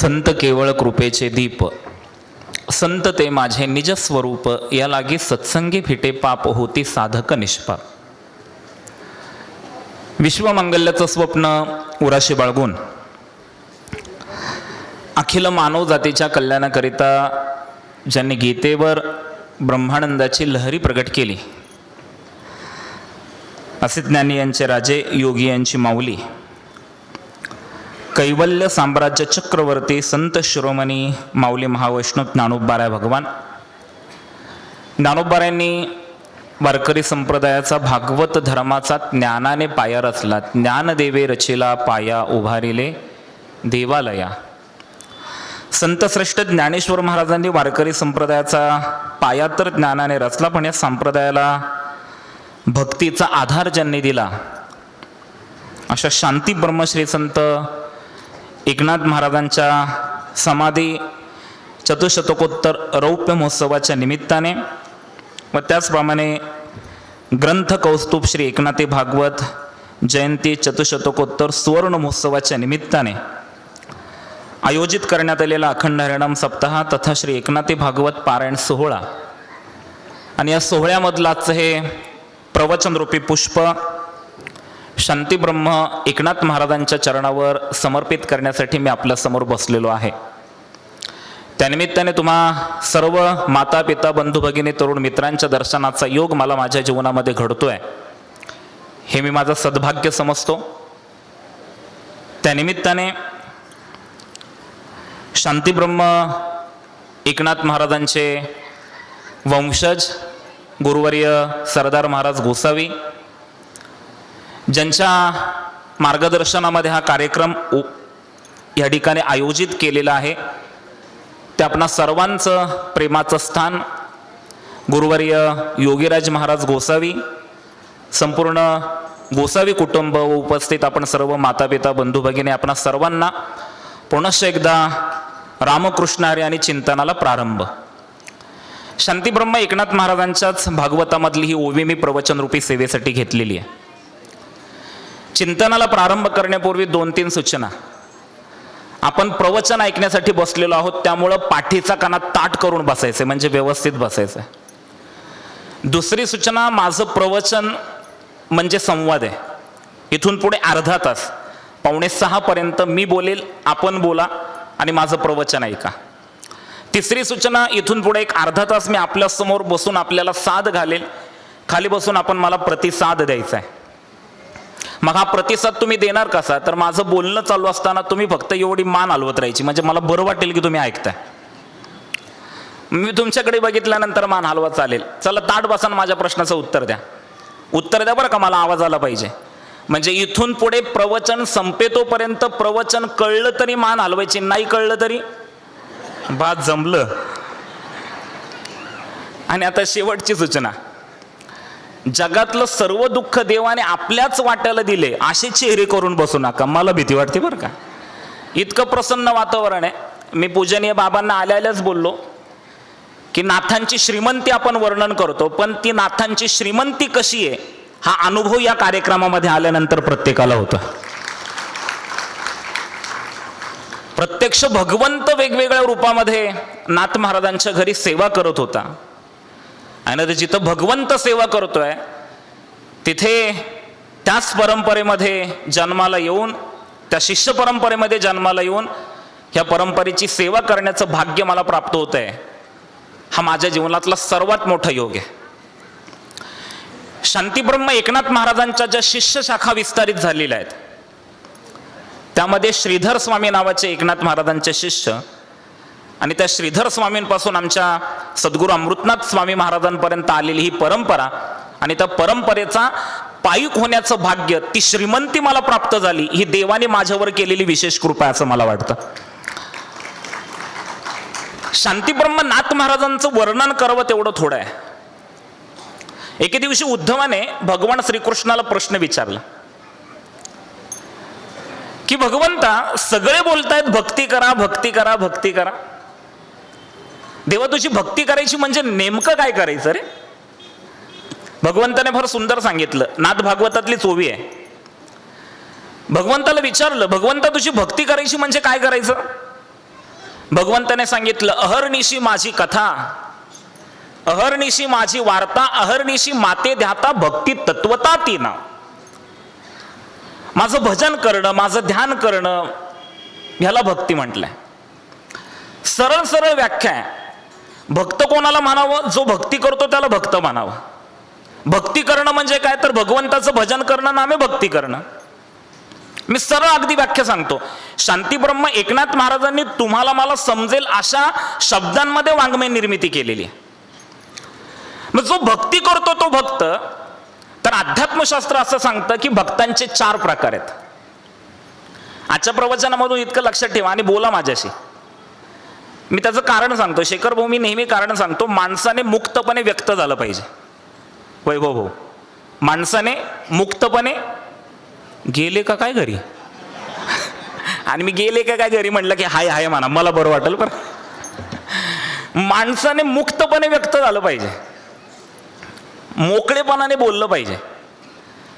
संत केवळ कृपेचे दीप. संत ते माझे निजस्वरूप या लागी सत्संगी फिटे पाप होती साधक निष्पाप विश्वमंगल्याचं स्वप्न उराशी बाळगून. अखिल मानव जातीच्या कल्याणाकरिता ज्यांनी गीतेवर ब्रह्मानंदाची लहरी प्रगट केली. असे ज्ञानी यांचे राजे योगी यांची माऊली. कैवल्य साम्राज्य चक्रवर्ती संत शिरोमणी माऊली महावैष्णव ज्ञानोबाराय भगवान. ज्ञानोबारायांनी वारकरी संप्रदायाचा भागवत धर्माचा ज्ञानाने पाया रचला. ज्ञानदेवे रचिला पाया उभारिले देवालया. संतश्रेष्ठ ज्ञानेश्वर महाराजांनी वारकरी संप्रदायाचा पाया तर ज्ञानाने रचला पण या संप्रदायाला भक्तीचा आधार ज्यांनी दिला अशा शांती ब्रह्मश्री संत एकनाथ महाराजांच्या समाधी चतुशतकोत्तर रौप्य महोत्सवाच्या निमित्ताने व त्याचप्रमाणे ग्रंथ कौस्तुभ श्री एकनाथी भागवत जयंती चतुशतकोत्तर सुवर्ण महोत्सवाच्या निमित्ताने आयोजित करण्यात आलेला अखंड हरिणाम सप्ताह तथा श्री एकनाथी भागवत पारायण सोहळा. आणि या सोहळ्यामधलाच हे प्रवचनरूपी पुष्प शांतीब्रह्म एकनाथ महाराजांच्या चरणावर समर्पित करण्यासाठी मी आपल्यासमोर बसलेलो आहे. त्यानिमित्ताने तुम्हा सर्व माता पिता बंधू भगिनी तरुण मित्रांच्या दर्शनाचा योग मला माझ्या जीवनामध्ये घडतोय. हे मी माझं सद्भाग्य समजतो. त्यानिमित्ताने शांतीब्रह्म एकनाथ महाराजांचे वंशज गुरुवर्य सरदार महाराज गोसावी ज्यांच्या मार्गदर्शनामध्ये हा कार्यक्रम उ- या ठिकाणी आयोजित केलेला आहे ते आपणा सर्वांचं प्रेमाचं स्थान गुरुवर्य योगीराज महाराज गोसावी संपूर्ण गोसावी कुटुंब व उपस्थित आपण सर्व माता पिता बंधू भगिनी आपणा सर्वांना पुनश्च एकदा रामकृष्ण हरी आणि चिंतनाला प्रारंभ. शांतीब्रह्म एकनाथ महाराजांच्याच भागवतामधली ही ओवी मी प्रवचनरूपी सेवेसाठी घेतलेली आहे. चिंतनाला प्रारंभ करण्यापूर्वी दोन तीन सूचना. आपण प्रवचन ऐकण्यासाठी बसलेलो आहोत त्यामुळं पाठीचा कानात ताट करून बसायचं म्हणजे व्यवस्थित बसायचं. दुसरी सूचना माझं प्रवचन म्हणजे संवाद आहे. इथून पुढे अर्धा तास. पावणे सहापर्यंत मी बोलेल आपण बोला आणि माझं प्रवचन ऐका. तिसरी सूचना इथून पुढे एक अर्धा तास मी आपल्यासमोर बसून आपल्याला साथ घालेल. खाली बसून आपण मला प्रतिसाद द्यायचा आहे. मग हा प्रतिसाद तुम्ही देणार कसा तर माझं बोलणं चालू असताना तुम्ही फक्त एवढी मान हलवत राहायची. म्हणजे मला बरं वाटेल की तुम्ही ऐकताय. मी तुमच्याकडे बघितल्यानंतर मान हलवा चालेल. चला ताट बसान माझ्या प्रश्नाचं उत्तर द्या. उत्तर द्या बरं का मला आवाज आला पाहिजे. म्हणजे इथून पुढे प्रवचन संपेतोपर्यंत प्रवचन कळलं तरी मान हलवायची नाही कळलं तरी? बा जमलं. आणि आता शेवटची सूचना. जगातलं सर्व दुःख देवाने आपल्याच वाट्याला दिले असे चेहरे करून बसू नका. मला भीती वाटते बरं का? इतकं प्रसन्न वातावरण आहे. मी पूजनीय बाबांना आल्यालाच बोललो की नाथांची श्रीमंती आपण वर्णन करतो पण ती नाथांची श्रीमंती कशी आहे हा अनुभव या कार्यक्रमामध्ये आल्यानंतर प्रत्येकाला होता. प्रत्यक्ष भगवंत वेगवेगळ्या रूपामध्ये नाथ महाराजांच्या घरी सेवा करत होता. आणि आता जिथं भगवंत सेवा करतोय तिथे त्याच परंपरेमध्ये जन्माला येऊन त्या शिष्य परंपरेमध्ये जन्माला येऊन ह्या परंपरेची सेवा करण्याचं भाग्य मला प्राप्त होत आहे हा माझ्या जीवनातला सर्वात मोठा योग आहे. शांतीब्रह्म एकनाथ महाराजांच्या ज्या शिष्य शाखा विस्तारित झालेल्या आहेत त्यामध्ये श्रीधर स्वामी नावाचे एकनाथ महाराजांचे शिष्य आणि त्या श्रीधर स्वामींपासून आमच्या सद्गुरू अमृतनाथ स्वामी महाराजांपर्यंत आलेली ही परंपरा आणि त्या परंपरेचा पायिक होण्याचं भाग्य ती श्रीमंती मला प्राप्त झाली ही देवाने माझ्यावर केलेली विशेष कृपा आहे असं मला वाटतं. शांतीब्रह्म नाथ महाराजांचं वर्णन करावं तेवढं थोडं आहे. एके दिवशी उद्धवाने भगवान श्रीकृष्णाला प्रश्न विचारला की भगवंता सगळे बोलतायत भक्ती करा भक्ती करा भक्ती करा. देवा तुझी भक्ती करायची म्हणजे नेमकं काय करायचं रे? भगवंताने फार सुंदर सांगितलं. नाथ भागवतातली चोवी आहे. भगवंताला विचारलं भगवंता तुझी भक्ती करायची म्हणजे काय करायचं? भगवंताने सांगितलं अहर्निशी माझी कथा अहर्निशी माझी वार्ता अहर्निशी माते ध्याता भक्ती तत्वता ती ना माझं भजन करणं माझं ध्यान करणं ह्याला भक्ती म्हटलंय. सरळ सरळ व्याख्या आहे. भक्त कोणाला म्हणावं? जो भक्ती करतो त्याला भक्त म्हणावं. भक्ती करणं म्हणजे काय? तर भगवंताचं भजन करणं नामे भक्ती करणं. मी सरळ अगदी व्याख्या सांगतो. शांतीब्रह्म एकनाथ महाराजांनी तुम्हाला मला समजेल अशा शब्दांमध्ये वाङ्मय निर्मिती केलेली आहे. मग जो भक्ती करतो तो भक्त तर अध्यात्मशास्त्र असं सांगतं की भक्तांचे चार प्रकार आहेत. आजच्या प्रवचनामधून इतकं लक्षात ठेवा आणि बोला माझ्याशी. मी त्याचं कारण सांगतो. शेखर भाऊ मी नेहमी कारण सांगतो माणसाने मुक्तपणे व्यक्त झालं पाहिजे. वैभव भाऊ माणसाने मुक्तपणे गेले का काय घरी? आणि मी गेले का काय घरी म्हटलं की हाय हाय म्हणा मला बरं वाटेल पण माणसाने मुक्तपणे व्यक्त झालं पाहिजे. मोकळेपणाने बोललं पाहिजे.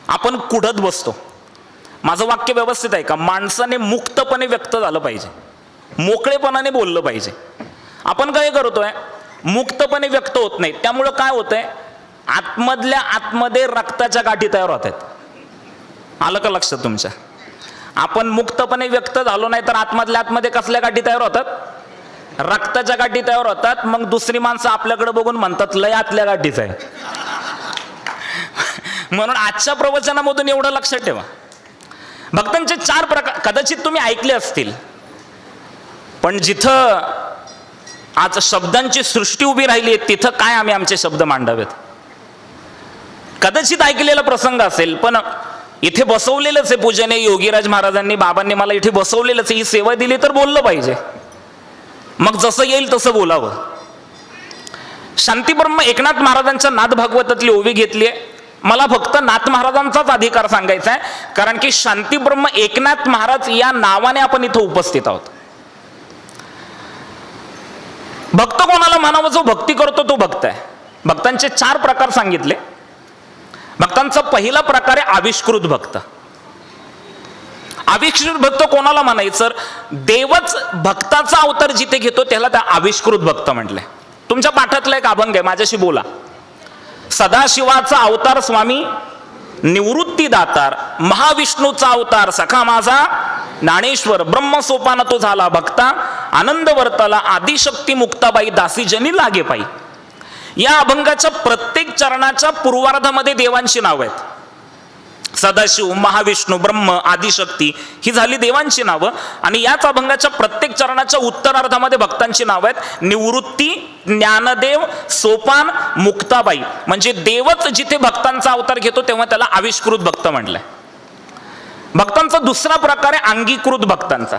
आपण कुढत बसतो. माझं वाक्य व्यवस्थित आहे का? माणसाने मुक्तपणे व्यक्त झालं पाहिजे. मोकळेपणाने बोललं पाहिजे. आपण काय करतोय? मुक्तपणे व्यक्त होत नाही. त्यामुळं काय होतंय? आतमधल्या आतमध्ये रक्ताच्या गाठी तयार होत आहेत. आलं का लक्षात तुमच्या? आपण मुक्तपणे व्यक्त झालो नाही तर आतमधल्या आतमध्ये कसल्या गाठी तयार होतात? रक्ताच्या गाठी तयार होतात. मग दुसरी माणसं आपल्याकडे बघून म्हणतात लय आतल्या गाठीच आहे. म्हणून आजच्या प्रवचनामधून एवढं लक्षात ठेवा. भक्तांचे चार प्रकार कदाचित तुम्ही ऐकले असतील. पण जिथं आज शब्दांची सृष्टी उभी राहिली आहे तिथं काय आम्ही आमचे शब्द मांडावेत? कदाचित ऐकलेला प्रसंग असेल पण इथे बसवलेलंच आहे पूजने योगीराज महाराजांनी बाबांनी मला इथे बसवलेलंच आहे. ही सेवा दिली तर बोललं पाहिजे. मग जसं येईल तसं बोलावं. शांतीब्रह्म एकनाथ महाराजांच्या नाथ भागवतातली ओवी घेतली आहे. मला फक्त नाथ महाराजांचाच अधिकार सांगायचा आहे कारण की शांतीब्रह्म एकनाथ महाराज या नावाने आपण इथं उपस्थित आहोत. भक्त कोणाला म्हणावं? जो भक्ती करतो तो भक्त आहे. भक्तांचे चार प्रकार सांगितले. भक्तांचा पहिला प्रकार आहे आविष्कृत भक्त. आविष्कृत भक्त कोणाला म्हणायचं? देवच भक्ताचा अवतार जिथे घेतो त्याला त्या आविष्कृत भक्त म्हटलंय. तुमच्या पाठातला एक अभंग आहे माझ्याशी बोला. सदाशिवाचा अवतार स्वामी निवृत्ती दातार महाविष्णूचा अवतार सखा माझा ज्ञानेश्वर ब्रह्मसोपान तो झाला भक्ता आनंद वर्ताला आदिशक्ती मुक्ताबाई दासीजनी लागे पाई या अभंगाच्या प्रत्येक चरणाच्या पूर्वार्धामध्ये देवांची नाव आहेत. सदाशिव महाविष्णू ब्रह्म आदिशक्ती ही झाली देवांची नावं. आणि याच अभंगाच्या प्रत्येक चरणाच्या उत्तरार्धामध्ये भक्तांची नावं आहेत. निवृत्ती ज्ञानदेव सोपान मुक्ताबाई. म्हणजे देवच जिथे भक्तांचा अवतार घेतो तेव्हा त्याला आविष्कृत भक्त म्हटलंय भक्तांचा दुसरा प्रकार आहे अंगीकृत भक्तांचा.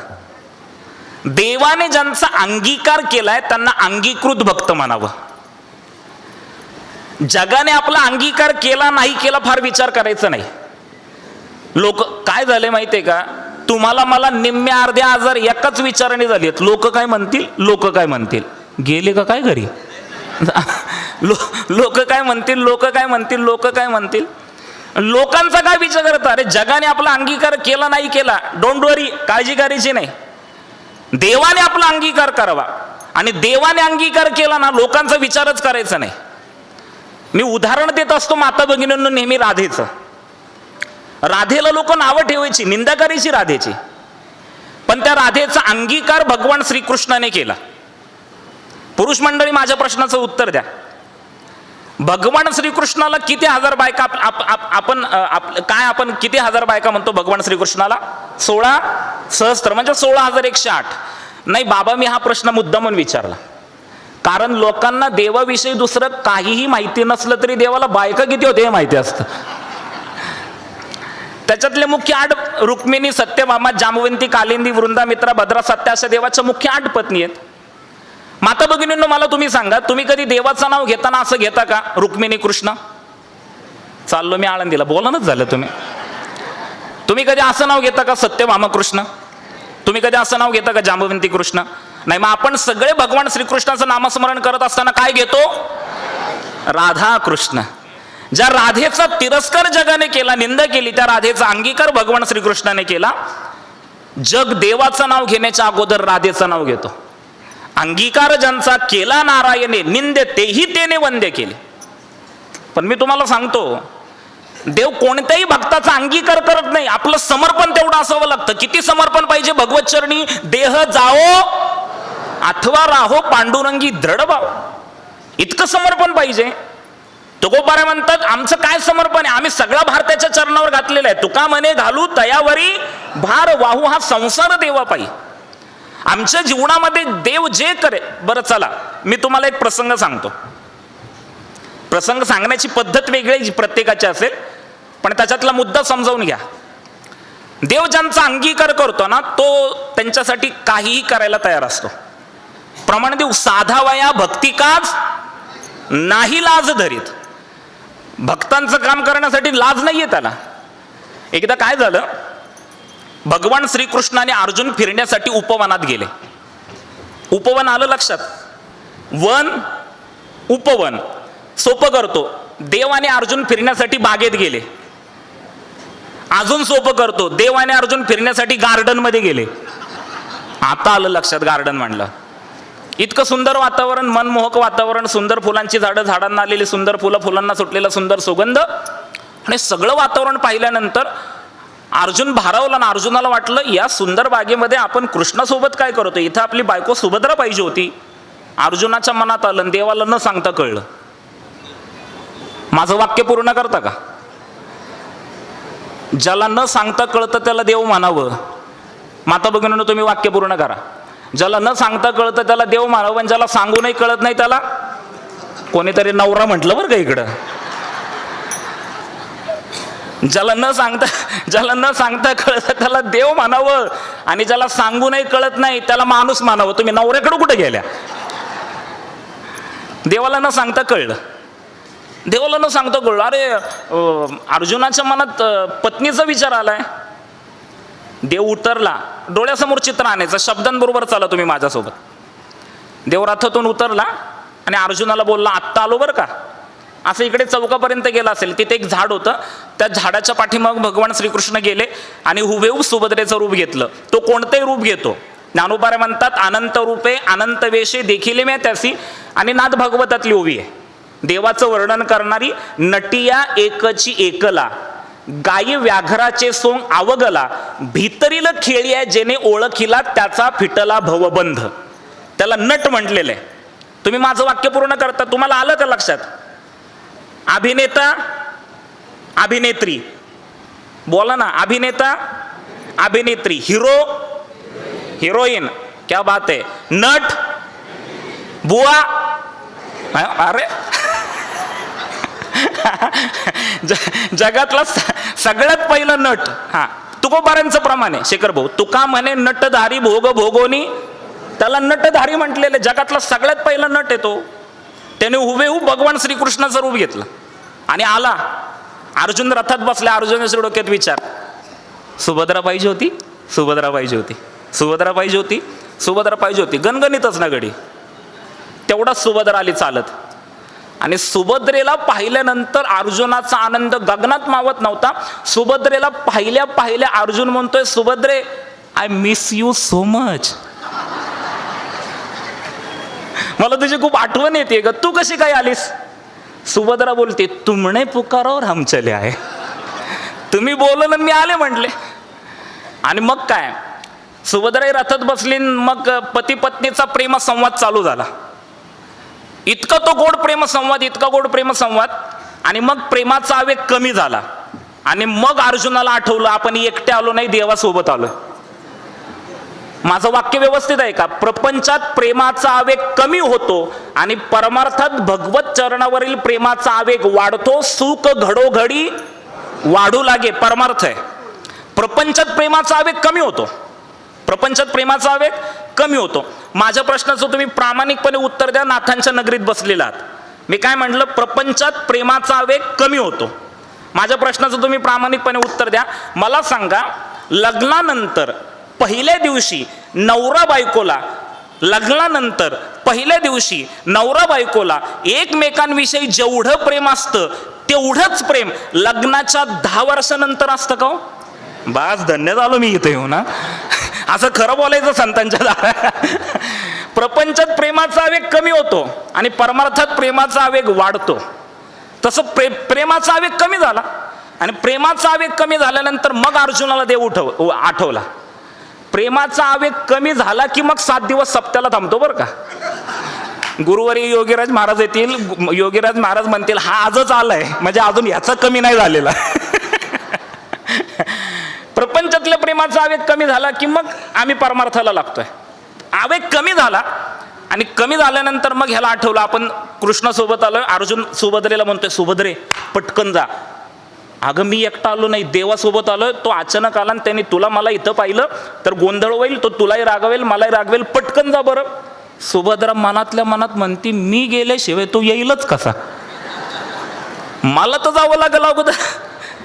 देवाने ज्यांचा अंगीकार केलाय त्यांना अंगीकृत भक्त म्हणावं. जगाने आपला अंगीकार केला नाही केला फार विचार करायचा नाही. लोक काय झाले माहितीये का? तुम्हाला मला निम्म्या अर्ध्या आजार एकाच विचाराने झाली आहेत लोक काय म्हणतील? लोक काय म्हणतील? गेले का काय घरी? लो लोक काय म्हणतील? लोक काय म्हणतील? लोक काय म्हणतील? लोकांचा काय विचार करता? अरे जगाने आपला अंगीकार केला नाही केला. डोंट वरी काळजी करायची नाही. देवाने आपला अंगीकार करावा. आणि देवाने अंगीकार केला ना लोकांचा विचारच करायचा नाही. मी उदाहरण देत असतो माता भगिनींना नेहमी राधेचं. राधेला लोक नावं ठेवायची निंदा करायची राधेची. पण त्या राधेचा अंगीकार भगवान श्रीकृष्णाने केला. पुरुष मंडळी माझ्या प्रश्नाचं उत्तर द्या. भगवान श्रीकृष्णाला किती हजार बायका आप- आप- आप- आपण आप- काय आपण किती हजार बायका म्हणतो भगवान श्रीकृष्णाला? सोळा सहस्त्र म्हणजे सोळा हजार एकशे आठ. नाही बाबा मी हा प्रश्न मुद्दामून विचारला. कारण लोकांना देवाविषयी दुसरं काहीही माहिती नसलं तरी देवाला बायका किती होते हे माहिती असतं. त्याच्यातले मुख्य आठ रुक्मिणी सत्यभामा जामवंती कालिंदी वृंदा मित्रा भद्रा सत्या अशा देवाच्या मुख्य आठ पत्नी आहेत. माता भगिनींनो मला तुम्ही सांगा तुम्ही कधी देवाचं नाव घेताना असं घेता का? रुक्मिणी कृष्ण? चाललो मी आळंदीला. बोलणच झालं तुम्ही. तुम्ही कधी असं नाव घेता का? सत्यभामा कृष्ण? तुम्ही कधी असं नाव घेता का? जांबवंती कृष्ण? नाही मग आपण सगळे भगवान श्रीकृष्णाचं नामस्मरण करत असताना काय घेतो? राधा कृष्ण ज्या राधेचा तिरस्कार जगाने केला निंदा केली त्या राधेचा अंगीकार भगवान श्रीकृष्णाने केला जग देवाचं नाव घेण्याच्या अगोदर राधेचं नाव घेतो. अंगीकार ज्यांचा केला नारायणे निंदे तेही त्याने वंदे केले. पण मी तुम्हाला सांगतो देव कोणत्याही भक्ताचा अंगीकार करत नाही आपलं समर्पण तेवढं असावं लागतं. किती समर्पण पाहिजे? भगवत चरणी देह जाओ अथवा राहो पांडुरंगी दृढ भाव इतकं समर्पण पाहिजे. तुकोबारा म्हणतात आमचं काय समर्पण आहे? आम्ही सगळा भार त्याच्या चरणावर घातलेला आहे. तुका म्हणे घालू तयावरी भार वाहू हा संसार देवा पाई आमच्या जीवनामध्ये देव जे करे बरं चला मी तुम्हाला एक प्रसंग सांगतो. प्रसंग सांगण्याची पद्धत वेगळी प्रत्येकाची असेल पण त्याच्यातला मुद्दा समजावून घ्या. देव ज्यांचा अंगीकार करतो ना तो त्यांच्यासाठी काहीही करायला तयार असतो. प्रमाण देऊ साधावया भक्ती काज नाही लाज धरीत. भक्तांचं काम करण्यासाठी लाज नाहीये त्याला. एकदा काय झालं? भगवान श्रीकृष्णाने अर्जुन फिरण्यासाठी उपवनात गेले. उपवन आलं लक्षात. वन उपवन. सोपं करतो. देव आणि अर्जुन फिरण्यासाठी बागेत गेले. अजून सोपं करतो. देव आणि अर्जुन फिरण्यासाठी गार्डनमध्ये गेले. आता आलं लक्षात गार्डन म्हणलं. इतकं सुंदर वातावरण मनमोहक वातावरण सुंदर फुलांची झाडं झाडांना आलेली सुंदर फुलं फुलांना सुटलेला सुंदर सुगंध. आणि सगळं वातावरण पाहिल्यानंतर अर्जुन भारावला ना अर्जुनाला वाटलं या सुंदर बागेमध्ये आपण कृष्णासोबत काय करतो इथं आपली बायको सुभद्रा पाहिजे होती. अर्जुनाच्या मनात आलं आणि देवाला न सांगता कळलं. माझं वाक्य पूर्ण करता का? ज्याला न सांगता कळतं त्याला देव म्हणावं. माता भगिनीनं तुम्ही वाक्य पूर्ण करा. ज्याला न सांगता कळतं त्याला देव मारावं पण ज्याला सांगूनही कळत नाही त्याला कोणीतरी नवरा म्हटलं बरं का इकडं? ज्याला न सांगता ज्याला न सांगता कळतं त्याला देव म्हणावं आणि ज्याला सांगूनही कळत नाही त्याला माणूस मानावं. तुम्ही नवऱ्याकडे कुठे गेल्या? देवाला न सांगता कळलं. देवाला न सांगता कळलं. अरे अर्जुनाच्या मनात पत्नीचा विचार आलाय. देव उतरला डोळ्यासमोर चित्र आणायचं शब्दांबरोबर चाला तुम्ही माझ्यासोबत. देव रथातून उतरला आणि अर्जुनाला बोलला आत्ता आलो बरं का? असं इकडे चौकापर्यंत गेला असेल तिथे एक झाड होतं. त्या झाडाच्या पाठीमाग भगवान श्रीकृष्ण गेले आणि हुबेहूब सुभद्रेचं रूप घेतलं. तो कोणतंही रूप घेतो. ज्ञानोबारे म्हणतात अनंत रूपे अनंत वेशे देखील मी त्यासी आणि नाद भागवतातली ओवी आहे. देवाचं वर्णन करणारी नटिया एकची एकला. गायी व्याघराचे सोंग आवगला भीतरील खेळी आहे जेने ओळखिला त्याचा फिटला भवबंध. त्याला नट म्हटलेलं. आहे तुम्ही माझं वाक्य पूर्ण करता तुम्हाला आलं का लक्षात? अभिनेता अभिनेत्री. बोला ना अभिनेता अभिनेत्री. Hero heroine. क्या बात आहे. नट बुवा. अरे ज- जगातला सगळ्यात पहिलं नट हा तुकोबारांचं प्रमाण आहे. शेखर भाऊ तुका म्हणे नटधारी भोग भोगोनी त्याला नटधारी म्हटलेलं जगातला सगळ्यात पहिला नट आहे तो. त्याने हुबेहूब भगवान श्रीकृष्णाचं रूप घेतलं. आणि आला. अर्जुन रथात बसला. अर्जुनाच्या डोक्यात विचार. सुभद्रा पाहिजे होती सुभद्रा पाहिजे होती सुभद्रा पाहिजे होती सुभद्रा पाहिजे होती गणगणितच ना गडी. तेवढाच सुभद्रा आली चालत. आणि सुभद्रेला पाहिल्यानंतर अर्जुनाचा आनंद गगनात मावत नव्हता. सुभद्रेला पाहिल्या पाहिल्या अर्जुन म्हणतोय सुभद्रे I miss you so much मला तुझी खूप आठवण येते ग. तू कशी काय आलीस? सुभद्रा बोलते तुमणे पुकारावर हम चले आहे. तुम्ही बोलवलं मी आले म्हटले. आणि मग काय? सुभद्राही रथात बसली मग पती पत्नीचा प्रेम संवाद चालू झाला. इतका तो गोड प्रेमसंवाद इतका गोड प्रेमसंवाद. आणि मग प्रेमाचा आवेग कमी झाला. आणि मग अर्जुनाला आठवलं आपण एकटे आलो नाही देवासोबत आलो माझं वाक्य व्यवस्थित आहे का? प्रपंचात प्रेमाचा आवेग कमी होतो आणि परमार्थात भगवत चरणावरील प्रेमाचा आवेग वाढतो सुख घडोघडी वाढू लागे परमार्थ आहे. प्रपंचात प्रेमाचा आवेग कमी होतो. प्रपंचात प्रेमाचा आवेग कमी होतो. माझ्या प्रश्नाचं तुम्ही प्रामाणिकपणे उत्तर द्या नाथांच्या नगरीत बसलेला मी काय म्हटलं प्रपंचात प्रेमाचा आवेग कमी होतो. माझ्या प्रश्नाचं तुम्ही प्रामाणिकपणे उत्तर द्या. मला सांगा लग्नानंतर पहिल्या दिवशी नवरा बायकोला लग्नानंतर पहिल्या दिवशी नवरा बायकोला एकमेकांविषयी जेवढं प्रेम असतं तेवढंच प्रेम लग्नाच्या दहा वर्षानंतर असतं का हो? बास धन्य झालो मी इथे येऊ ना असं खरं बोलायचं संतांच्या प्रपंचात प्रेमाचा आवेग कमी होतो आणि परमार्थात प्रेमाचा आवेग वाढतो. तसं प्रे प्रेमाचा आवेग कमी झाला आणि प्रेमाचा आवेग कमी झाल्यानंतर मग अर्जुनाला देव उठव आठवला. प्रेमाचा आवेग कमी झाला की मग सात दिवस सप्त्याला थांबतो बरं का? गुरुवारी योगीराज महाराज येतील योगीराज महाराज म्हणतील हा आजच आलाय. म्हणजे अजून याचा कमी नाही झालेला. प्रपंचातल्या प्रेमाचा आवेग कमी झाला की मग आम्ही परमार्थाला लागतोय. आवेग कमी झाला आणि कमी झाल्यानंतर मग ह्याला आठवलं आपण कृष्णासोबत आलोय अर्जुन सुभद्रेला म्हणतोय सुभद्रे पटकन जा. अगं मी एकटा आलो नाही देवासोबत आलो तो अचानक आला आणि त्याने तुला मला इथं पाहिलं तर गोंधळ होईल तो तुलाही रागवेल मलाही रागवेल पटकन जा बरं. सुभद्रा मनातल्या मनात म्हणती मी गेल्याशिवाय तो येईलच कसा? मला तर जावं लागलं अगोदर.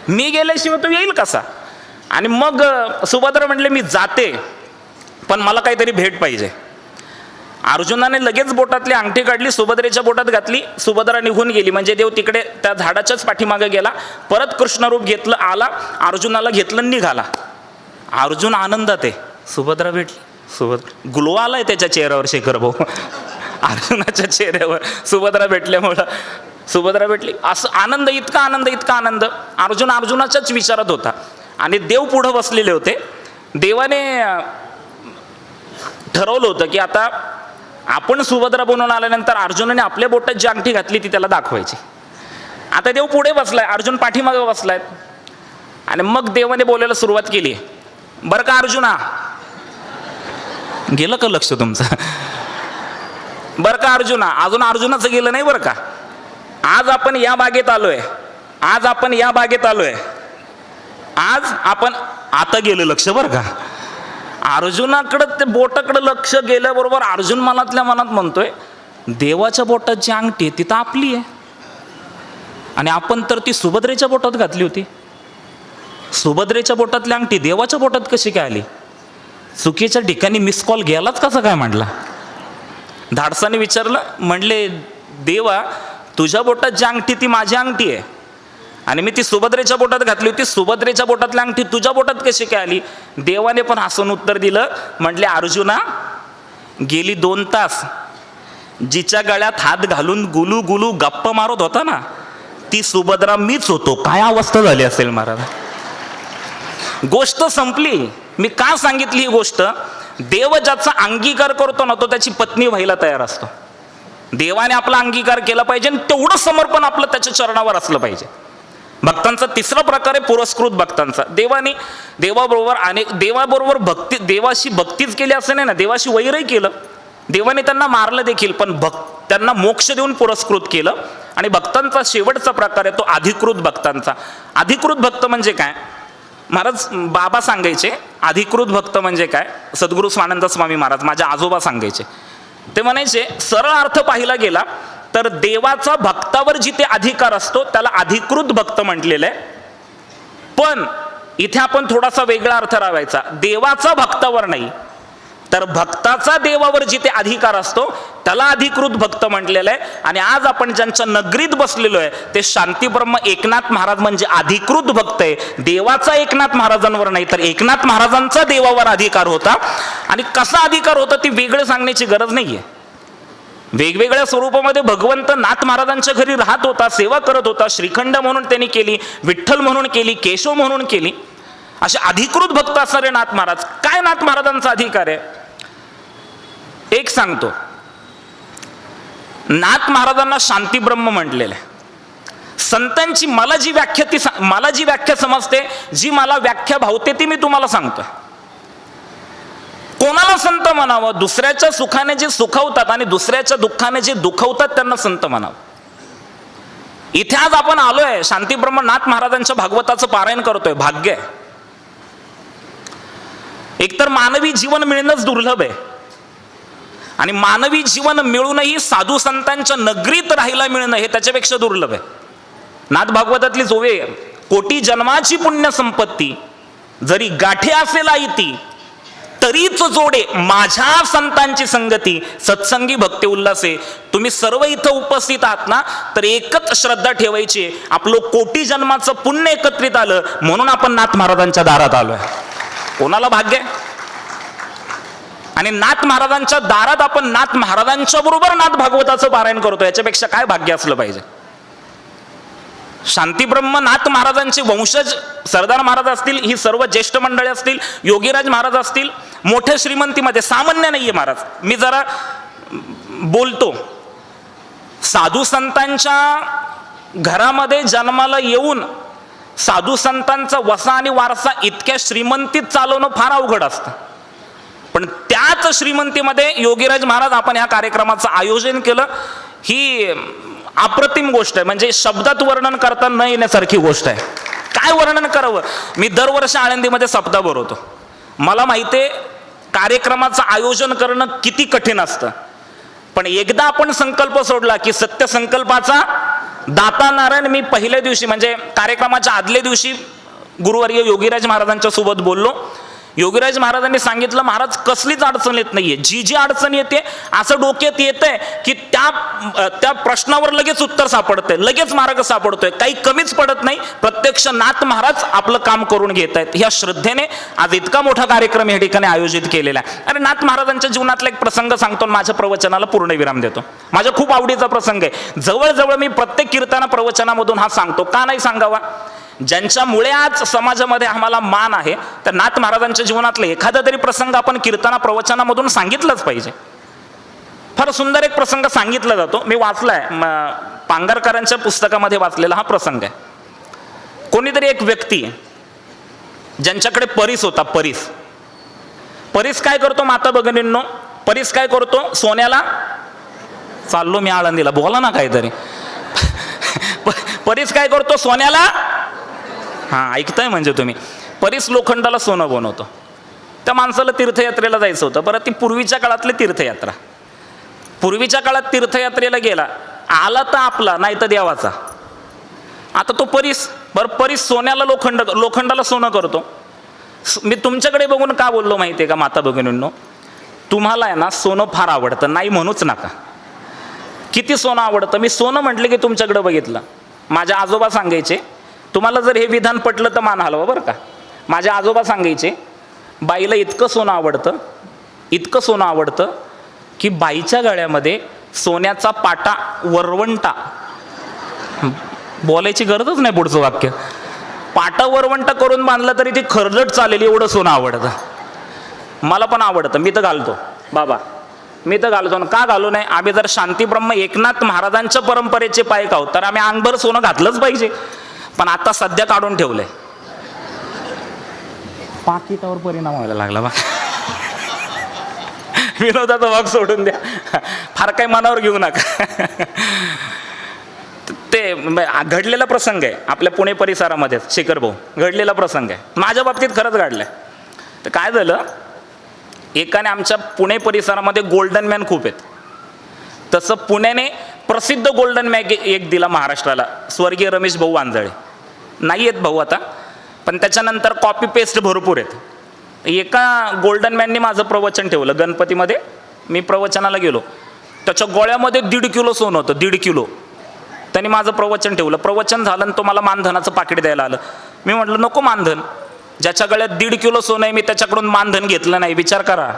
मी गेल्याशिवाय तो येईल कसा? आणि मग सुभद्रा म्हटले मी जाते पण मला काहीतरी भेट पाहिजे. अर्जुनाने लगेच बोटातली अंगठी काढली सुभद्रेच्या बोटात घातली सुभद्रा निघून गेली. म्हणजे देव तिकडे त्या झाडाच्याच पाठीमागे गेला परत कृष्णरूप घेतलं आला अर्जुनाला घेतलं निघाला. अर्जुन आनंदात आहे. सुभद्रा भेटली. सुभद्रा. ग्लो आलाय त्याच्या चेहऱ्यावर शेखर भाऊ. अर्जुनाच्या चेहऱ्यावर सुभद्रा भेटल्यामुळं सुभद्रा भेटली. असं आनंद इतका आनंद इतका आनंद. अर्जुन अर्जुनाच्याच विचारात होता. आणि देव पुढं बसलेले होते. देवाने ठरवलं होतं की आता आपण सुभद्रा बनवून आल्यानंतर अर्जुनाने आपल्या बोटात जी अंगठी घातली ती त्याला दाखवायची. आता देव पुढे बसलाय अर्जुन पाठीमागे बसलाय. आणि मग देवाने बोलायला सुरुवात केली. बरं का अर्जुना? गेलं का लक्ष तुमचं? बरं का अर्जुना? अजून अर्जुनाचं गेलं नाही बरं का? आज आपण या बागेत आलोय. आज आपण या बागेत आलोय. आज आपण आता गेलं लक्ष बरं का. अर्जुनाकडं ते बोटाकडं लक्ष गेल्याबरोबर अर्जुन मनातल्या मनात म्हणतोय देवाच्या बोटात जी अंगठी आहे ती तर आपली आहे. आणि आपण तर ती सुभद्रेच्या बोटात घातली होती. सुभद्रेच्या बोटातली अंगठी देवाच्या बोटात कशी काय आली? चुकीच्या ठिकाणी मिस कॉल गेलाच कसा काय म्हटला? धाडसाने विचारलं म्हणले देवा तुझ्या बोटात जी अंगठी ती माझी अंगठी आहे. आणि मी ती सुभद्रेच्या बोटात घातली होती. सुभद्रेच्या बोटातल्या अंगठी तुझ्या बोटात कशी काय आली? देवाने पण हसून उत्तर दिलं. म्हटले अर्जुना गेली दोन तास जिच्या गळ्यात हात घालून गुलू गुलू गप्पा मारत होता ना ती सुभद्रा मीच होतो. काय अवस्था झाली असेल महाराज? गोष्ट संपली. मी का सांगितली ही गोष्ट? देव ज्याचा अंगीकार करतो ना तो त्याची पत्नी व्हायला तयार असतो. देवाने आपला अंगीकार केला पाहिजे आणि तेवढं समर्पण आपलं त्याच्या चरणावर असलं पाहिजे. भक्तांचा तिसरा प्रकार आहे पुरस्कृत भक्तांचा. देवाने देवाबरोबर अनेक देवाबरोबर भक्ती देवाशी भक्तीच केली असं नाही ना देवाशी वैरही केलं. देवाने त्यांना मारलं देखील पण भक् त्यांना मोक्ष देऊन पुरस्कृत केलं. आणि भक्तांचा शेवटचा प्रकार आहे तो अधिकृत भक्तांचा. अधिकृत भक्त म्हणजे काय? महाराज बाबा सांगायचे अधिकृत भक्त म्हणजे काय? सद्गुरू स्वानंद स्वामी महाराज माझे आजोबा सांगायचे. ते म्हणायचे सरळ अर्थ पाहिला गेला तर देवाचा भक्तावर जिथे अधिकार असतो त्याला अधिकृत भक्त म्हटलेलं आहे. पण इथे आपण थोडासा वेगळा अर्थ रावायचा देवाचा भक्तावर नाही. तर भक्ताचा देवावर जिथे अधिकार असतो त्याला अधिकृत भक्त म्हटलेलं आहे. आणि आज आपण ज्यांच्या नगरीत बसलेलो आहे ते शांतीब्रह्म एकनाथ महाराज म्हणजे अधिकृत भक्त आहे. देवाचा एकनाथ महाराजांवर नाही तर एकनाथ महाराजांचा देवावर अधिकार होता. आणि कसा अधिकार होता ती वेगळं सांगण्याची गरज नाही आहे वेगवेगळ्या स्वरूपामध्ये भगवंत नाथ महाराजांच्या घरी राहत होता सेवा करत होता श्रीखंड म्हणून त्यांनी केली विठ्ठल म्हणून केली केशव म्हणून केली. असे अधिकृत भक्त असणारे नाथ महाराज काय नाथ महाराजांचा अधिकार आहे? एक सांगतो. नाथ महाराजांना शांतीब्रह्म म्हटलेलं आहे. संतांची मला जी व्याख्या ती सा- मला जी व्याख्या समजते जी मला व्याख्या भावते ती मी तुम्हाला सांगतो कोणाला संत म्हणावं? दुसऱ्याच्या सुखाने जे सुखवतात आणि दुसऱ्याच्या दुःखाने जे दुखवतात त्यांना संत म्हणावं. इथे आज आपण आलोय शांतीब्रह्म नाथ महाराजांच्या भागवताचं पारायण करतोय. भाग्य एकतर मानवी जीवन मिळणंच दुर्लभ आहे. आणि मानवी जीवन मिळूनही साधू संतांच्या नगरीत राहायला मिळणं हे त्याच्यापेक्षा दुर्लभ आहे. नाथ भागवतातली जोवे कोटी जन्माची पुण्य संपत्ती जरी गाठी असेल ती तरीच जोडे माझ्या संतांची संगती. सत्संगी भक्ती उल्हासे तुम्ही सर्व इथं उपस्थित आहात ना तर एकच श्रद्धा ठेवायची आपलं कोटी जन्माचं पुण्य एकत्रित आलं म्हणून आपण नाथ महाराजांच्या दारात आलोय. कोणाला भाग्य आणि नाथ महाराजांच्या दारात आपण नाथ महाराजांच्या बरोबर नाथ भागवताचं पारायण करतो याच्यापेक्षा काय भाग्य असलं पाहिजे? शांतीब्रह्म नाथ महाराजांचे वंशज सरदार महाराज असतील ही सर्व ज्येष्ठ मंडळी असतील योगीराज महाराज असतील मोठ्या श्रीमंतीमध्ये सामान्य नाहीये महाराज. मी जरा बोलतो. साधू संतांच्या घरामध्ये जन्माला येऊन साधू संतांचा वसा आणि वारसा इतक्या श्रीमंतीत चालवणं फार अवघड असतं. पण त्याच श्रीमंतीमध्ये योगीराज महाराज आपण ह्या कार्यक्रमाचं आयोजन केलं. ही अप्रतिम गोष्ट आहे. म्हणजे शब्दात वर्णन करता न येण्यासारखी गोष्ट आहे. काय वर्णन करावं? मी दरवर्षी आळंदीमध्ये सप्ताह भरवतो. मला माहिती आहे कार्यक्रमाचं आयोजन करणं किती कठीण असतं. पण एकदा आपण संकल्प सोडला की सत्य संकल्पाचा दाता नारायण मी पहिल्या दिवशी म्हणजे कार्यक्रमाच्या आदल्या दिवशी गुरुवर्य योगीराज महाराजांच्या सोबत बोललो. योगीराज महाराजांनी सांगितलं महाराज कसलीच अडचण येत नाहीये. जी जी अडचण येते असं डोक्यात येतंय की त्या त्या प्रश्नावर लगेच उत्तर सापडतंय. लगेच मार्ग सापडतोय. काही कमीच पडत नाही. प्रत्यक्ष नाथ महाराज आपलं काम करून घेत आहेत ह्या श्रद्धेने आज इतका मोठा कार्यक्रम या ठिकाणी आयोजित केलेला आहे. अरे नाथ महाराजांच्या जीवनातला एक प्रसंग सांगतो आणि माझ्या प्रवचनाला पूर्णविराम देतो. माझ्या खूप आवडीचा प्रसंग आहे. जवळजवळ मी प्रत्येक कीर्तना प्रवचनामधून हा सांगतो. का नाही सांगावा? ज्यांच्यामुळे आज समाजामध्ये आम्हाला मान आहे तर नाथ महाराजांच्या जीवनातलं एखादा तरी प्रसंग आपण कीर्तना प्रवचनामधून सांगितलंच पाहिजे. फार सुंदर एक प्रसंग सांगितला जातो. मी वाचलाय. पांगरकरांच्या पुस्तकामध्ये वाचलेला हा प्रसंग आहे. कोणीतरी एक व्यक्ती ज्यांच्याकडे परीस होता परीस. परीस काय करतो माता भगिनींनो? परीस काय करतो? सोन्याला चाललो मी आळंदीला. बोला ना काहीतरी. परीस काय करतो? सोन्याला हां ऐकताय म्हणजे तुम्ही. परीस लोखंडाला सोनं बनवतो. त्या माणसाला तीर्थयात्रेला जायचं होतं. परत ती पूर्वीच्या काळातली तीर्थयात्रा. पूर्वीच्या काळात तीर्थयात्रेला गेला. आला तर आपला नाही तर देवाचा. आता तो परीस बरं परीस सोन्याला लोखंड लोखंडाला सोनं करतो. मी तुमच्याकडे बघून का बोललो माहिती आहे का माता भगिनींनो? तुम्हाला आहे ना सोनं फार आवडतं. नाही म्हणूच नका. किती सोनं आवडतं? मी सोनं म्हटलं की तुमच्याकडे बघितलं. माझ्या आजोबा सांगायचे तुम्हाला जर हे विधान पटलं तर मान हलवा बरं का. माझ्या आजोबा सांगायचे बाईला इतकं सोनं आवडतं इतकं सोनं आवडतं की बाईच्या गळ्यामध्ये सोन्याचा पाटा वरवंटा. बोलायची गरजच नाही पुढचं वाक्य. पाटा वरवंटा करून बांधलं तरी ती खरजट चालेल एवढं सोनं आवडतं. मला पण आवडतं मी तर घालतो. बाबा मी तर घालतो का घालू नये? आम्ही जर शांतीब्रह्म एकनाथ महाराजांच्या परंपरेचे पाय खाऊ तर आम्ही अंगभर सोनं घातलंच पाहिजे. पण आता सध्या काढून ठेवलंय. पाकिटावर परिणाम व्हायला लागला बा. विनोदाचा भाग सोडून द्या. फार काही मनावर घेऊ नका. ते म- घडलेला प्रसंग आहे आपल्या पुणे परिसरामध्ये शेखर भाऊ. घडलेला प्रसंग आहे. माझ्या बाबतीत खरंच घडलंय. तर काय झालं? एकाने आमच्या पुणे परिसरामध्ये गोल्डन मॅन खूप आहेत. तसं पुण्याने प्रसिद्ध गोल्डन मॅग एक दिला महाराष्ट्राला. स्वर्गीय रमेश भाऊ वांजळे. नाही आहेत भाऊ आता. पण त्याच्यानंतर कॉपी पेस्ट भरपूर आहेत. एका गोल्डन मॅननी माझं प्रवचन ठेवलं. गणपतीमध्ये मी प्रवचनाला गेलो. त्याच्या गोळ्यामध्ये दीड किलो सोनं होतं दीड किलो. त्यांनी माझं प्रवचन ठेवलं. प्रवचन झालं आणि तो मला मानधनाचं पाकिट द्यायला आलं. मी म्हटलं नको मानधन. ज्याच्या गळ्यात दीड किलो सोनं आहे मी त्याच्याकडून मानधन घेतलं नाही. विचार करा.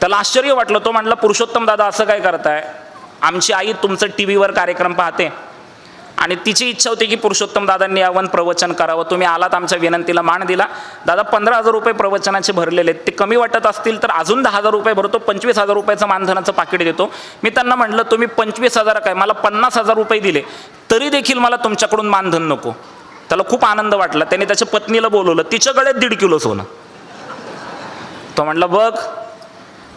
त्याला आश्चर्य वाटलं. तो म्हटलं पुरुषोत्तम दादा असं काय करताय? आमची आई तुमचं टी व्हीवर कार्यक्रम पाहते. आणि तिची इच्छा होती की पुरुषोत्तम दादांनी यावन प्रवचन करावं. तुम्ही आलात आमच्या विनंतीला मान दिला. दादा पंधरा हजार रुपये प्रवचनाचे भरलेले आहेत. ते कमी वाटत असतील तर अजून दहा हजार रुपये भरतो. पंचवीस हजार रुपयाचं मानधनाचं पाकिट देतो. मी त्यांना म्हटलं तुम्ही पंचवीस हजार काय? मला पन्नास हजार रुपये दिले. तरी देखील मला तुमच्याकडून मानधन नको. त्याला खूप आनंद वाटला. त्याने त्याच्या पत्नीला बोलवलं तिच्या गळ्यात दीड किलो सोनं. तो म्हटलं बघ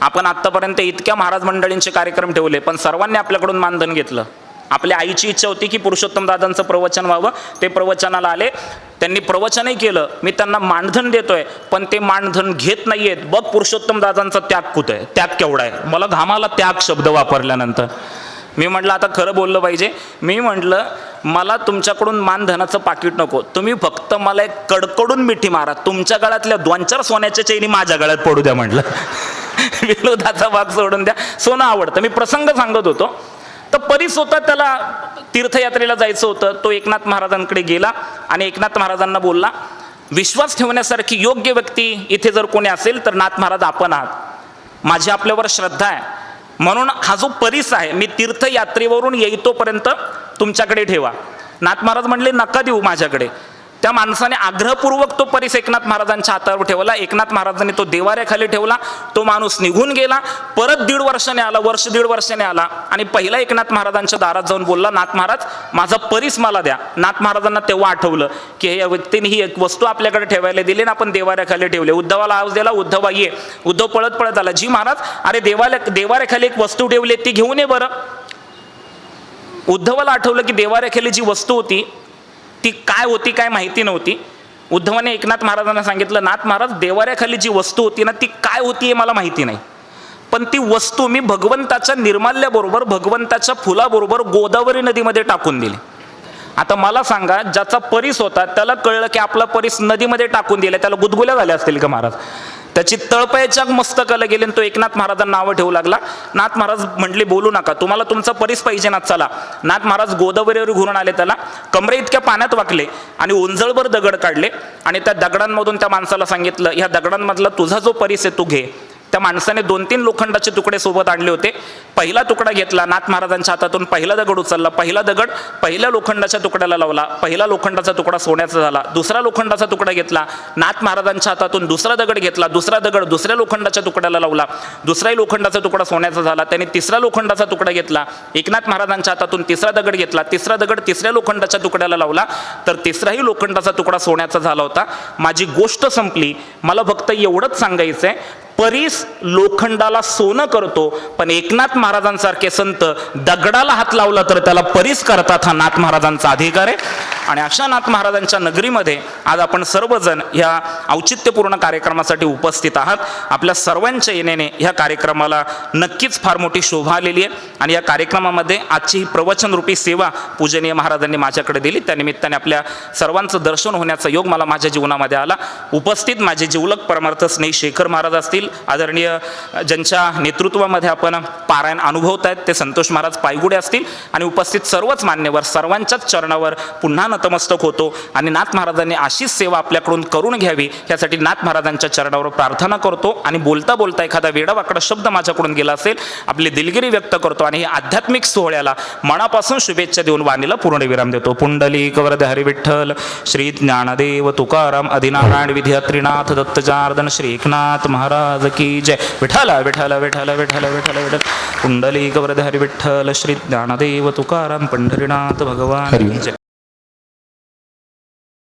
आपण आत्तापर्यंत इतक्या महाराज मंडळींचे कार्यक्रम ठेवले पण सर्वांनी आपल्याकडून मानधन घेतलं. आपल्या आईची इच्छा होती की पुरुषोत्तम दादांचं प्रवचन व्हावं. ते प्रवचनाला आले. त्यांनी प्रवचनही केलं. मी त्यांना मानधन देतोय पण ते मानधन घेत नाहीयेत. बघ पुरुषोत्तम दादांचा त्याग कुठं आहे? त्याग केवढा आहे? मला घामाला त्याग शब्द वापरल्यानंतर. मी म्हटलं आता खरं बोललं पाहिजे. मी म्हटलं मला तुमच्याकडून मानधनाचं पाकिट नको. तुम्ही फक्त मला एक कडकडून मिठी मारा. तुमच्या गळ्यातल्या दोन चार सोन्याच्या चैनी माझ्या गळ्यात पडू द्या म्हटलं. विनोदाचा भाग सोडून द्या. सोनं आवडतं. मी प्रसंग सांगत होतो. तर परीस होता त्याला तीर्थयात्रेला जायचं होतं. तो एकनाथ महाराजांकडे गेला आणि एकनाथ महाराजांना बोलला विश्वास ठेवण्यासारखी योग्य व्यक्ती इथे जर कोणी असेल तर नाथ महाराज आपण आहात. माझी आपल्यावर श्रद्धा आहे. म्हणून हा जो परीस आहे मी तीर्थयात्रेवरून येईतोपर्यंत तुमच्याकडे ठेवा. नाथ महाराज म्हणले नका देऊ माझ्याकडे. त्या माणसाने आग्रहपूर्वक तो परीस एकनाथ महाराजांच्या हातावर ठेवला. एकनाथ महाराजांनी तो देवाऱ्याखाली ठेवला. तो माणूस निघून गेला. परत दीड वर्षाने आला वर्ष दीड वर्षाने आला. आणि पहिला एकनाथ महाराजांच्या दारात जाऊन बोलला नाथ महाराज माझा परीस मला द्या. नाथ महाराजांना तेव्हा आठवलं की हे या व्यक्तीने ही एक वस्तू आपल्याकडे ठेवायला दिली ना आपण देवाऱ्याखाली ठेवले. उद्धवाला आवाज दिला उद्धवा ये. उद्धव पळत पळत आला जी महाराज अरे देवाला देवाऱ्याखाली एक वस्तू ठेवली ती घेऊन ये बरं. उद्धवाला आठवलं की देवाऱ्याखाली जी वस्तू होती ती काय होती काय माहिती नव्हती. उद्धवाने एकनाथ महाराजांना सांगितलं नाथ महाराज देवाऱ्याखाली जी वस्तू होती ना ती काय होती हे मला माहिती नाही. पण ती वस्तू मी भगवंताच्या निर्माल्याबरोबर भगवंताच्या फुलाबरोबर गोदावरी नदीमध्ये टाकून दिली. आता मला सांगा ज्याचा परीस होता त्याला कळलं की आपला परीस नदीमध्ये टाकून दिला त्याला गुदगुल्या झाल्या असतील का महाराज? त्याची तळपयाच्या मस्तकाला गेले आणि तो एकनाथ महाराजांना नावं ठेवू लागला. नाथ महाराज म्हटले बोलू नका तुम्हाला तुमचा परीस पाहिजे नाथ चला. नाथ महाराज गोदावरीवर घुरून आले त्याला. कमरे इतक्या पाण्यात वाकले आणि उंजळभर दगड काढले आणि त्या दगडांमधून त्या माणसाला सांगितलं ह्या दगडांमधला तुझा जो परीस आहे तू घे. त्या माणसाने दोन तीन लोखंडाचे तुकडे सोबत आणले होते. पहिला तुकडा घेतला नाथ महाराजांच्या हातातून पहिला दगड उचलला पहिला दगड पहिल्या लोखंडाच्या तुकड्याला लावला पहिला लोखंडाचा तुकडा सोन्याचा झाला दुसरा लोखंडाचा तुकडा घेतला नाथ महाराजांच्या हातातून दुसरा दगड घेतला दुसरा दगड दुसऱ्या लोखंडाच्या तुकड्याला लावला दुसराही लोखंडाचा तुकडा सोन्याचा झाला त्याने तिसरा लोखंडाचा तुकडा घेतला एकनाथ महाराजांच्या हातातून तिसरा दगड घेतला तिसरा दगड तिसऱ्या लोखंडाच्या तुकड्याला लावला तर तिसराही लोखंडाचा तुकडा सोन्याचा झाला होता. माझी गोष्ट संपली मला फक्त एवढंच सांगायचं आहे परीस लोखंडाला सोनं करतो पण एकनाथ महाराजांसारखे संत दगडाला हात लावला तर त्याला परीस करतात हा नाथ महाराजांचा अधिकार आहे. आणि अशा नाथ महाराजांच्या नगरीमध्ये आज आपण सर्वजण ह्या औचित्यपूर्ण कार्यक्रमासाठी उपस्थित आहात. आपल्या सर्वांच्या येण्याने ह्या कार्यक्रमाला नक्कीच फार मोठी शोभा आलेली आहे. आणि या कार्यक्रमामध्ये आजची ही प्रवचनरूपी सेवा पूजनीय महाराजांनी माझ्याकडे दिली. त्यानिमित्ताने आपल्या सर्वांचं दर्शन होण्याचा योग मला माझ्या जीवनामध्ये आला. उपस्थित माझे जिवलक परमार्थ स्नेही शेखर महाराज असतील. आदरणीय ज्यांच्या नेतृत्वामध्ये आपण पारायण अनुभवत आहेत ते संतोष महाराज पायगुडे असतील. आणि उपस्थित सर्वच मान्यवर सर्वांच्याच चरणावर पुन्हा नतमस्तक होतो आणि नाथ महाराजांनी अशीच सेवा आपल्याकडून करून घ्यावी यासाठी नाथ महाराजांच्या चरणावर प्रार्थना करतो आणि बोलता बोलता एखादा वेडावाकडा शब्द माझ्याकडून गेला असेल आपली दिलगिरी व्यक्त करतो आणि या आध्यात्मिक सोहळ्याला मनापासून शुभेच्छा देऊन वाणीला पूर्णविराम देतो. पुंडली कवरद हरी विठ्ठल श्री ज्ञानदेव तुकाराम आदिनारायण विद्यात्रीनाथ दत्त जनार्दन श्री एकनाथ महाराज की जय. विठ्ठल विठ्ठल विठ्ठल विठ्ठल विठ्ठल विठ्ठल. पुंडली कवरद हरी विठ्ठल श्री ज्ञानदेव तुकाराम पंढरीनाथ भगवान जय.